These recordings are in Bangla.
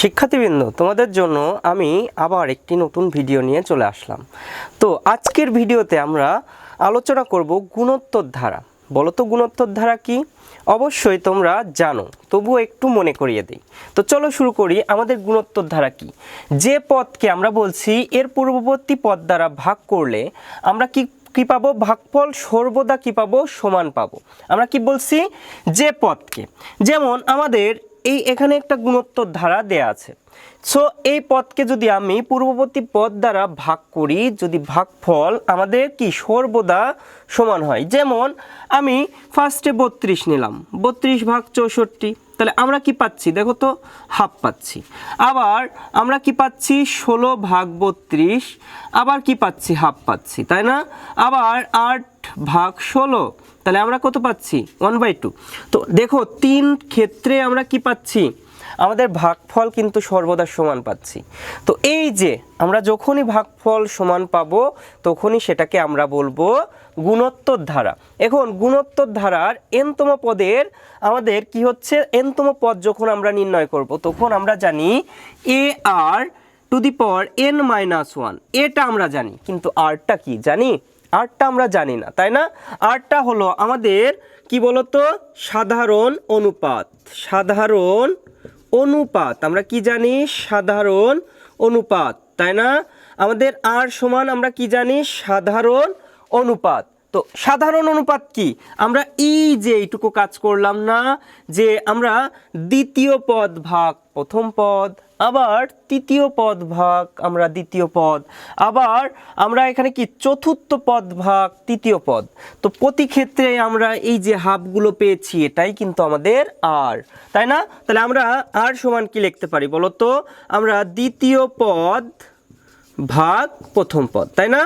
শিক্ষার্থীবৃন্দ, তোমাদের জন্য আমি আবার একটি নতুন ভিডিও নিয়ে চলে আসলাম। তো আজকের ভিডিওতে আমরা আলোচনা করব গুণোত্তর ধারা। বলো তো গুণোত্তর ধারা কি? অবশ্যই তোমরা জানো, তবুও একটু মনে করিয়ে দিই। তো চলো শুরু করি, আমাদের গুণোত্তর ধারা কি? যে পদকে আমরা বলছি, এর পূর্ববর্তী পদ দ্বারা ভাগ করলে আমরা কি কি পাবো? ভাগফল সর্বদা কি পাবো? সমান পাবো। আমরা কি বলছি? যে পদকে। যেমন আমাদের এই এখানে একটা গুণোত্তর ধারা দেয়া আছে। সো এই পদকে যদি আমি পূর্ববর্তী পদ দ্বারা ভাগ করি, যদি ভাগফল আমাদের কি সর্বদা সমান হয়? যেমন, আমি ফার্স্টে বত্রিশ নিলাম। বত্রিশ ভাগ চৌষট্টি। তাহলে আমরা কি পাচ্ছি? দেখো তো হাফ পাচ্ছি। আবার আমরা কি পাচ্ছি? ষোলো ভাগ বত্রিশ, আবার কি পাচ্ছি? হাফ পাচ্ছি, তাই না? আবার আট ভাগ ষোলো, তাহলে আমরা কত পাচ্ছি? ওয়ান বাই টু তো দেখো, তিন ক্ষেত্রে আমরা কি পাচ্ছি? আমাদের ভাগফল কিন্তু সর্বদা সমান পাচ্ছি। তো এই যে, আমরা যখনই ভাগফল সমান পাবো, তখনই সেটাকে আমরা বলব গুণোত্তর ধারা এখন গুণোত্তর ধারার এনতম পদের আমাদের কি হচ্ছে? এনতম পদ যখন আমরা নির্ণয় করব, তখন আমরা জানি a r to the power n minus one. এটা আমরা জানি, কিন্তু আরটা কি জানি? আরটা আমরা জানি না, তাই না? আরটা হলো আমাদের কি বলতো? সাধারণ অনুপাত। সাধারণ অনুপাত। আমরা কি জানি? সাধারণ অনুপাত, তাই না? আমাদের আর সমান আমরা কি জানি? সাধারণ অনুপাত। তো সাধারণ অনুপাত কি? আমরা এই যে এইটুকু কাজ করলাম না, যে আমরা দ্বিতীয় পদ ভাগ প্রথম পদ, আবার তৃতীয় পদ ভাগ আমরা দ্বিতীয় পদ, আবার আমরা এখানে কি চতুর্থ পদ ভাগ তৃতীয় পদ। তো প্রতি ক্ষেত্রে আমরা এই যে হাফগুলো পেয়েছি, এটাই কিন্তু আমাদের আর, তাই না? তাহলে আমরা আর সমান কি লিখতে পারি বলো তো আমরা দ্বিতীয় পদ ভাগ প্রথম পদ, তাই না?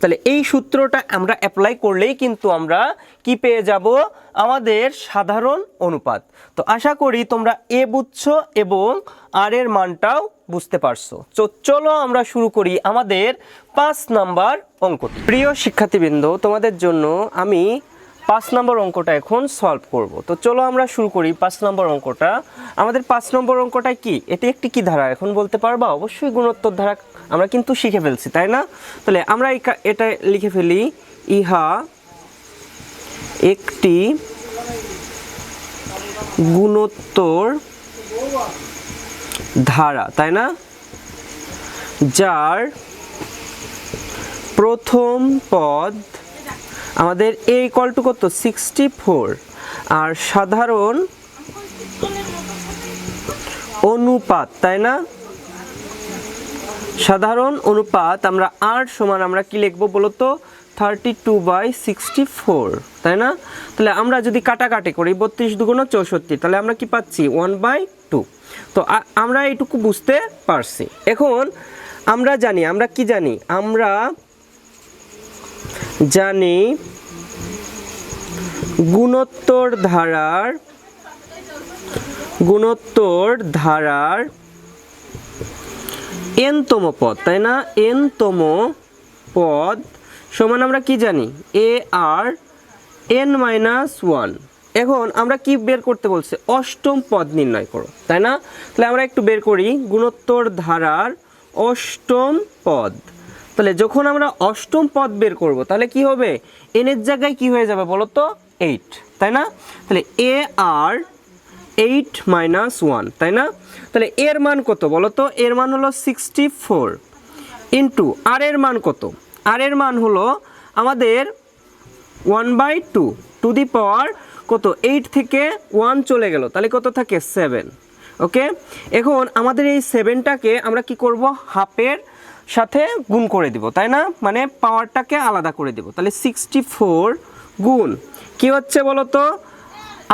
তাহলে এই সূত্রটা আমরা অ্যাপ্লাই করলেই কিন্তু আমরা কি পেয়ে যাব? আমাদের সাধারণ অনুপাত। তো আশা করি তোমরা এ বুঝছ এবং আর এর মানটাও বুঝতে পারছ। তো চলো আমরা শুরু করি আমাদের পাঁচ নাম্বার অঙ্কটি। প্রিয় শিক্ষার্থীবৃন্দ, তোমাদের জন্য আমি পাঁচ নম্বর অঙ্কটা এখন সলভ করব। তো চলো আমরা শুরু করি পাঁচ নম্বর অঙ্কটা। আমাদের পাঁচ নম্বর অঙ্কটা কি? এটি একটি কি ধারা? এখন বলতে পারবা? অবশ্যই গুণোত্তর ধারা আমরা কিন্তু শিখে ফেলছি, তাই না? তাহলে আমরা এটা লিখে ফেলি। ইহা একটি গুণোত্তর ধারা, তাই না? যার প্রথম পদ আমাদের এ এই কলটু কত? সিক্সটি ফোর আর সাধারণ অনুপাত, তাই না? সাধারণ অনুপাত আমরা আর সমান আমরা কি লিখব বলতো? Thirty two by sixty four তাই না? তাহলে আমরা যদি কাটাকাটি করি, বত্রিশ দুগুণ চৌষট্টি, তাহলে আমরা কি পাচ্ছি? ওয়ান বাই টু তো আমরা এইটুকু বুঝতে পারছি। এখন আমরা জানি, আমরা কি জানি? আমরা জানি গুণোত্তর ধারার গুণোত্তর ধারার এনতম পদ, তাই না? এনতম পদ সমান আমরা কি জানি? A r n minus one এখন আমরা কি বের করতে বলছে? অষ্টম পদ নির্ণয় করো, তাই না? তাহলে আমরা একটু বের করি, গুণোত্তর ধারার অষ্টম পদ। তাহলে যখন আমরা অষ্টম পদ বের করব, তাহলে কি হবে? এনের জায়গায় কি হয়ে যাবে বলো তো এইট তাই না? তাহলে a r eight minus one তাই না? তাহলে এর মান কত বলো তো এর মান হলো সিক্সটি ফোর ইন্টু আর এর মান কত? আর এর মান হলো আমাদের one by two to the power কত? এইট থেকে ওয়ান চলে গেল, তাহলে কত থাকে? সেভেন ওকে এখন আমাদের এই সেভেনটাকে আমরা কি করব? হাফের সাথে গুণ করে দিব, তাই না? মানে পাওয়ারটাকে আলাদা করে দিব। তাহলে সিক্সটি ফোর গুণ। কী হচ্ছে বলো তো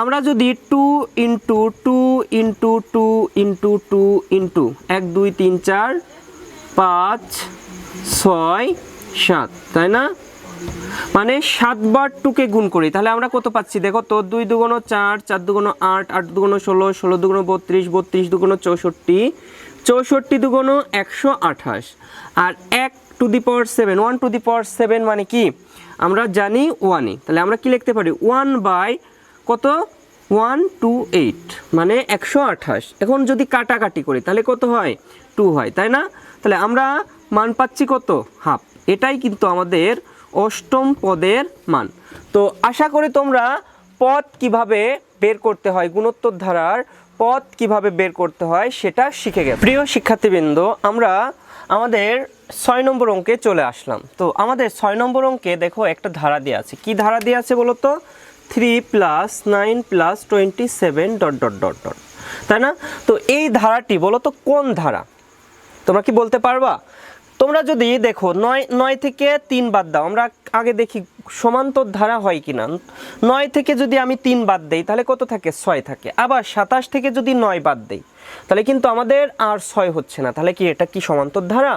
আমরা যদি two into two into two into two into এক, দুই, তিন, চার, পাঁচ, ছয়, সাত, তাই না? মানে সাতবার টুকে গুণ করি। তাহলে আমরা কত পাচ্ছি? দেখো তো, দুই দুগুণ চার চার দুগুণ আট আট দুগুণ ষোলো ষোলো দুগুণ বত্রিশ বত্রিশ দুগুণ চৌষট্টি চৌষট্টি দুগুণ একশো আঠাশ। আর এক to the power seven, one to the power seven মানে কি? আমরা জানি ওয়ানই তাহলে আমরা কি লিখতে পারি? ওয়ান বাই কত? ওয়ান টু এইট মানে একশো আঠাশ। এখন যদি কাটাকাটি করি, তাহলে কত হয়? টু হয়, তাই না? তাহলে আমরা মান পাচ্ছি কত? হাফ। এটাই কিন্তু আমাদের অষ্টম পদের মান। তো আশা করি তোমরা পদ কীভাবে বের করতে হয়, গুণোত্তর ধারার পদ কীভাবে বের করতে হয় সেটা শিখে গেছে। প্রিয় শিক্ষার্থীবৃন্দ, আমরা আমাদের ছয় নম্বর অঙ্কে চলে আসলাম। তো আমাদের ছয় নম্বর অঙ্কে দেখো একটা ধারা দেওয়া আছে। কি ধারা দেওয়া আছে বলো তো? Three plus nine plus twenty seven dot dot dot dot. তাই না? তো এই ধারাটি বলো তো কোন ধারা? তোমরা কি বলতে পারবা? তোমরা যদি দেখো, নয় নয় থেকে তিন বাদ দাও, আমরা আগে দেখি সমান্তর ধারা হয় কি না নয় থেকে যদি আমি তিন বাদ দেই, তাহলে কত থাকে? ছয় থাকে। আবার সাতাশ থেকে যদি নয় বাদ দেই, তাহলে কিন্তু আমাদের আর ছয় হচ্ছে না। তাহলে কি এটা কি সমান্তর ধারা?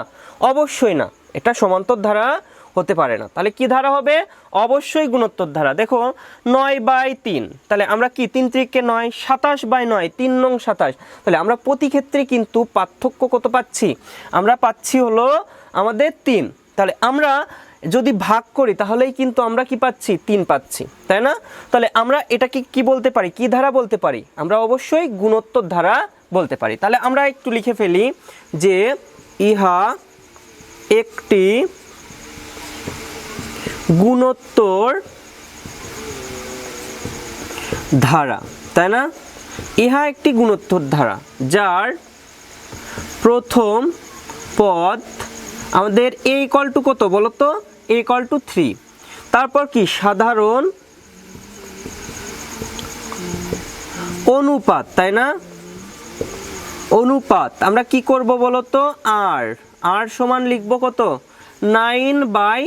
অবশ্যই না। এটা সমান্তর ধারা হতে পারে না। তাহলে কি ধারা হবে? অবশ্যই গুণোত্তর ধারা। দেখো, নয় বাই তিন। তাহলে আমরা কি? তিন ত্রিককে নয়, সাতাশ বাই নয়, তিন নং সাতাশ। তাহলে আমরা প্রতি ক্ষেত্রে কিন্তু পার্থক্য কত পাচ্ছি? আমরা পাচ্ছি হলো আমাদের তিন। তাহলে আমরা যদি ভাগ করি, তাহলেই কিন্তু আমরা কি পাচ্ছি? তিন পাচ্ছি। তাই না? তাহলে আমরা এটাকে কি বলতে পারি? কি ধারা বলতে পারি? আমরা অবশ্যই গুণোত্তর ধারা বলতে পারি। তাহলে আমরা একটু লিখে ফেলি যে ইহা একটি গুণোত্তর ধারা, তাই না? ইহা একটি গুণোত্তর ধারা, যার প্রথম পদ আমাদের এ ইকল টু কত বলো তো? এ ইকল টু থ্রি তারপর কি? সাধারণ অনুপাত, তাই না? অনুপাত, আমরা কি করব বলো তো? আর আর সমান লিখব কত? নাইন বাই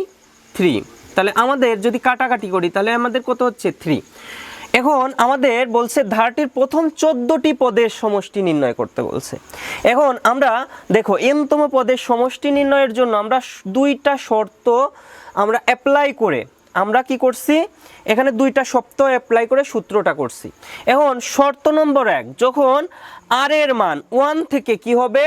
থ্রি তাহলে আমাদের যদি কাটাকাটি করি, তাহলে আমাদের কত হচ্ছে? থ্রি এখন আমাদের বলছে ধারাটির প্রথম চোদ্দোটি পদের সমষ্টি নির্ণয় করতে বলছে। এখন আমরা দেখো এমতম পদের সমষ্টি নির্ণয়ের জন্য আমরা দুইটা শর্ত আমরা অ্যাপ্লাই করে, আমরা কি করছি? এখানে দুইটা শর্ত অ্যাপ্লাই করে সূত্রটা করছি। এখন শর্ত নম্বর এক, যখন আর এর মান ওয়ান থেকে কি হবে?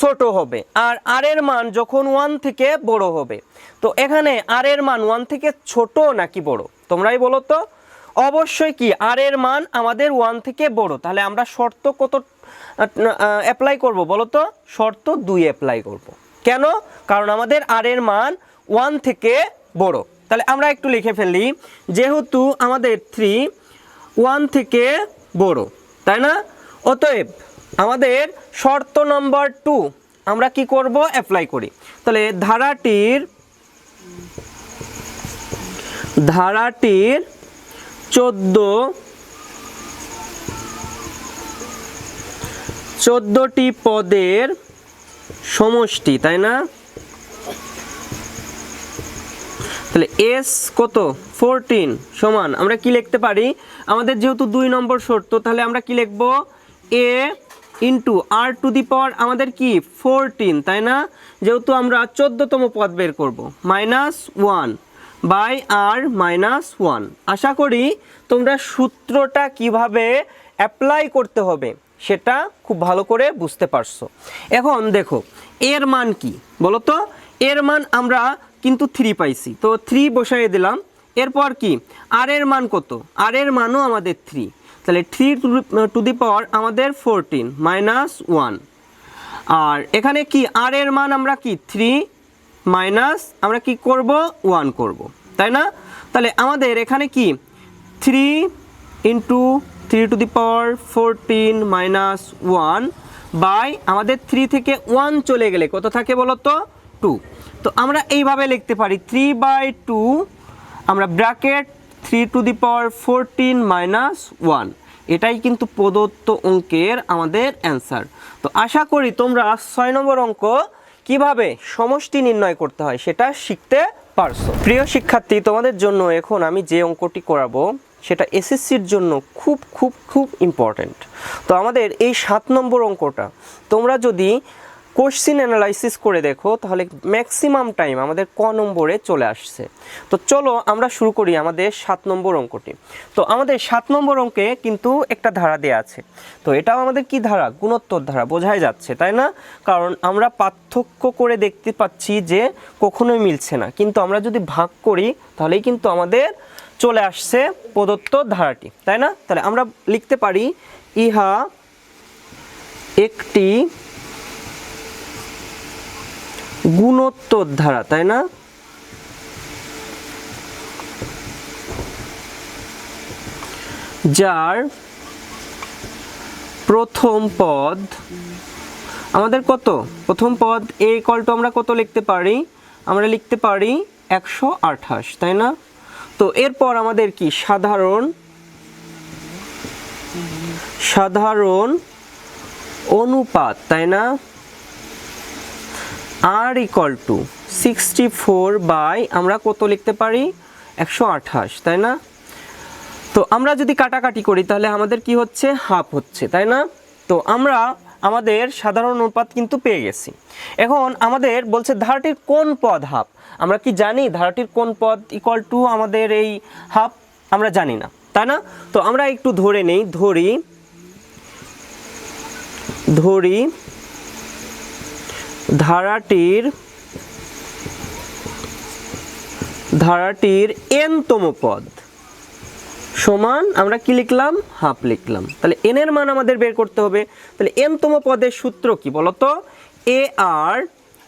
ছোট হবে আর আর এর মান যখন ওয়ান থেকে বড় হবে। তো এখানে আর এর মান ওয়ান থেকে ছোট নাকি বড়? তোমরাই বলো তো? অবশ্যই কি আর এর মান আমাদের ওয়ান থেকে বড়। তাহলে আমরা শর্ত কত অ্যাপ্লাই করব বলো তো? শর্ত দুই অ্যাপ্লাই করব। কেন? কারণ আমাদের আর এর মান ওয়ান থেকে বড়। তাহলে আমরা একটু লিখে ফেলি, যেহেতু আমাদের থ্রি ওয়ান থেকে বড়, তাই না? অতএব আমাদের শর্ত নম্বর টু, আমরা কি করব? অ্যাপ্লাই করি। তাহলে ধারাটির ধারাটির চোদ্দ, চোদ্দটি পদের সমষ্টি, তাই না? তাহলে এস কত? ফোরটিন সমান। আমরা কি লিখতে পারি? আমাদের যেহেতু দুই নম্বর শর্ত, তাহলে আমরা কি লিখব? এ ইন্টু আর টু দি পাওয়ার আমাদের কি? ফোরটিন তাই না? যেহেতু আমরা চোদ্দতম পদ বের করব। Minus one by r minus one আশা করি তোমরা সূত্রটা কীভাবে অ্যাপ্লাই করতে হবে সেটা খুব ভালো করে বুঝতে পারছ। এখন দেখো, এর মান কি? বলো তো, এর মান আমরা কিন্তু থ্রি পাইছি। তো থ্রি বসাই দিলাম। এরপর কি? আর এর মান কত? আর এর মানও আমাদের থ্রি তাহলে থ্রি টু দি পাওয়ার আমাদের ফোরটিন মাইনাস ওয়ান আর এখানে কি আর এর মান আমরা কি থ্রি মাইনাস আমরা কি করব ওয়ান করব, তাই না? তাহলে আমাদের এখানে কি three into three to the power fourteen minus one by আমাদের থ্রি থেকে ওয়ান চলে গেলে কত থাকে বলো তো টু তো আমরা এইভাবে লিখতে পারি থ্রি বাই টু আমরা bracket three to the power fourteen minus one এটাই কিন্তু প্রদত্ত অঙ্কের আমাদের অ্যান্সার তো আশা করি তোমরা ছয় নম্বর অঙ্ক কীভাবে সমষ্টি নির্ণয় করতে হয় সেটা শিখতে পারছ। প্রিয় শিক্ষার্থী, তোমাদের জন্য এখন আমি যে অঙ্কটি করাবো, সেটা এসএসসির জন্য খুব খুব খুব ইম্পর্ট্যান্ট তো আমাদের এই সাত নম্বর অঙ্কটা, তোমরা যদি কোশ্চিন অ্যানালাইসিস করে দেখো, তাহলে ম্যাক্সিমাম টাইম আমাদের ক নম্বরে চলে আসছে। তো চলো আমরা শুরু করি আমাদের সাত নম্বর অঙ্কটি। তো আমাদের সাত নম্বর অঙ্কে কিন্তু একটা ধারা দেয়া আছে। তো এটাও আমাদের কি ধারা? গুণোত্তর ধারা, বোঝাই যাচ্ছে, তাই না? কারণ আমরা পার্থক্য করে দেখতে পাচ্ছি যে কখনোই মিলছে না। কিন্তু আমরা যদি ভাগ করি, তাহলেই কিন্তু আমাদের চলে আসছে প্রদত্ত ধারাটি, তাই না? তাহলে আমরা লিখতে পারি, ইহা একটি গুণোত্তর ধারা তাই না? যার প্রথম পদ আমাদের কত? প্রথম পদ এ কলটো আমরা কত লিখতে পারি? আমরা লিখতে পারি একশো আঠাশ, তাই না? তো এরপর আমাদের কি? সাধারণ সাধারণ অনুপাত, তাই না? আর equal to sixty four by আমরা কত লিখতে পারি? একশো আঠাশ, তাই না? তো আমরা যদি কাটাকাটি করি, তাহলে আমাদের কি হচ্ছে? হাফ হচ্ছে, তাই না? তো আমরা আমাদের সাধারণ অনুপাত কিন্তু পেয়ে গেছি। এখন আমাদের বলছে ধারাটির কোন পদ হাফ আমরা কি জানি? ধারাটির কোন পদ ইকুয়াল টু আমাদের এই হাফ আমরা জানি না, তাই না? তো আমরা একটু ধরে নেই, ধরি ধরি ধারাটির ধারাটির এনতম পদ। সমান, আমরা কি লিখলাম? হাফ লিখলাম। তাহলে এন এর মান আমাদের বের করতে হবে। তাহলে এনতম পদের সূত্র কি বলতো? A r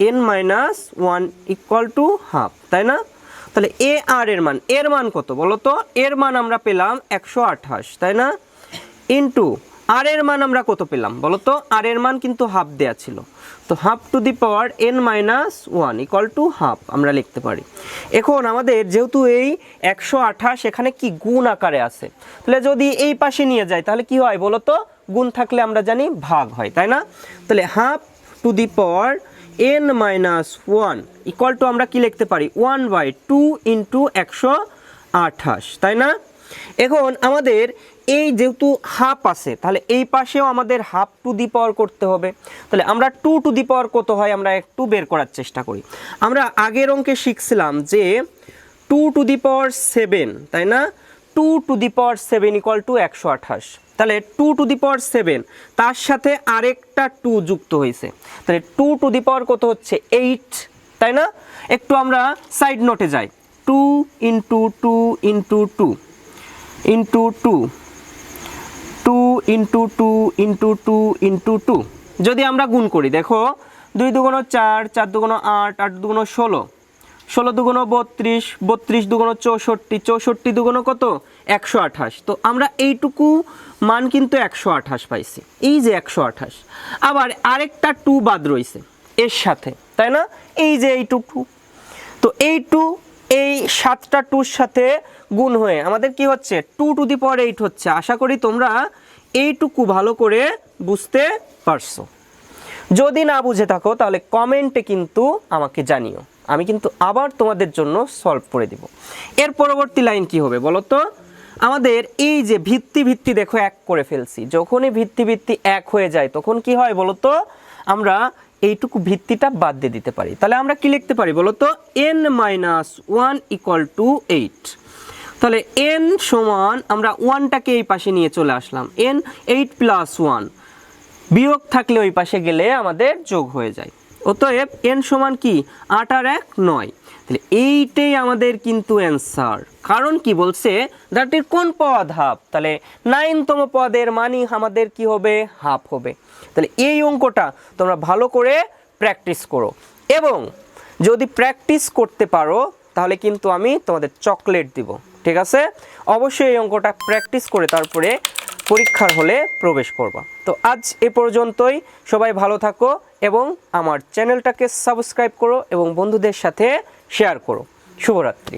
n minus one equal to half, তাই না? তাহলে এ আর এর মান এর মান কত বলতো? এর মান আমরা পেলাম একশো আঠাশ, তাই না? ইন্টু আর এর মান আমরা কত পেলাম? বলতো আর এর মান কিন্তু হাফ দেয়া ছিল। তো half to the power n minus one equal to half আমরা লিখতে পারি। এখন আমাদের যেহেতু এই একশো আঠাশ এখানে কি গুণ আকারে আছে, তাহলে যদি এই পাশে নিয়ে যাই, তাহলে কি হয় বলতো? গুণ থাকলে আমরা জানি ভাগ হয়, তাই না? তাহলে half to the power n minus one equal to আমরা কি লিখতে পারি? ওয়ান বাই টু ইন্টু একশো আঠাশ, তাই না? এখন আমাদের এই যেহেতু হাফ আছে, তাহলে এই পাশেও আমাদের হাফ টু দি পাওয়ার করতে হবে। তাহলে আমরা টু টু দি পাওয়ার কত হয়? আমরা একটু বের করার চেষ্টা করি। আমরা আগের অঙ্কে শিখছিলাম যে two to the power seven তাই না? Two to the power seven equal to একশো আঠাশ। তাহলে two to the power seven তার সাথে আরেকটা টু যুক্ত হয়েছে। তাহলে টু টু দি পাওয়ার কত হচ্ছে? এইট তাই না? একটু আমরা সাইড নোটে যাই। Two into two into two into two two into two into two into two যদি আমরা গুণ করি, দেখো, দুই দুগুণ চার চার দুগুণ আট আট দুগুণ ষোলো। ষোলো দুগুণ বত্রিশ বত্রিশ দুগুণ চৌষট্টি চৌষট্টি দুগুণ কত? একশো আঠাশ। তো আমরা এইটুকু মান কিন্তু একশো আঠাশ পাইছি। এই যে একশো আঠাশ। আবার আরেকটা টু বাদ রয়েছে এর সাথে, তাই না? এই যে এইটু টু তো এই টু এই সাতটা টুর সাথে গুণ হয়ে। আমাদের কি হচ্ছে? Two to the power eight হচ্ছে। আশা করি তোমরা এইটুকু ভালো করে বুঝতে পারছ। যদি না বুঝে থাকো, তাহলে কমেন্টে কিন্তু আমাকে জানিও। আমি কিন্তু আবার তোমাদের জন্য সলভ করে দিব। এর পরবর্তী লাইন কি হবে বলো তো আমাদের এই যে ভিত্তি ভিত্তি দেখো, এক করে ফেলছি। যখনই ভিত্তি ভিত্তি এক হয়ে যায়, তখন কি হয় বলো তো আমরা এইটুকু ভিত্তিটা বাদ দিয়ে দিতে পারি। তাহলে আমরা কি লিখতে পারি বলো তো? N minus one equal to eight তাহলে এন সমান আমরা ওয়ানটাকে এই পাশে নিয়ে চলে আসলাম। এন এইট প্লাস ওয়ান বিয়োগ থাকলে ওই পাশে গেলে আমাদের যোগ হয়ে যায়। অতএব এন সমান কি? আট আর এক নয়। তাহলে এইটাই আমাদের কিন্তু অ্যান্সার কারণ কি বলছে? দাটির কোন পদ হাফ তাহলে নাইনতম পদের মানি আমাদের কি হবে? হাফ হবে। তাহলে এই অঙ্কটা তোমরা ভালো করে প্র্যাকটিস করো। এবং যদি প্র্যাকটিস করতে পারো, তাহলে কিন্তু আমি তোমাদের চকলেট দিব। ঠিক আছে? অবশ্যই এই অঙ্কটা প্র্যাকটিস করে তারপরে পরীক্ষার হলে প্রবেশ করবা। তো আজ এ পর্যন্তই। সবাই ভালো থাকো এবং আমার চ্যানেলটাকে সাবস্ক্রাইব করো এবং বন্ধুদের সাথে শেয়ার করো। শুভরাত্রি।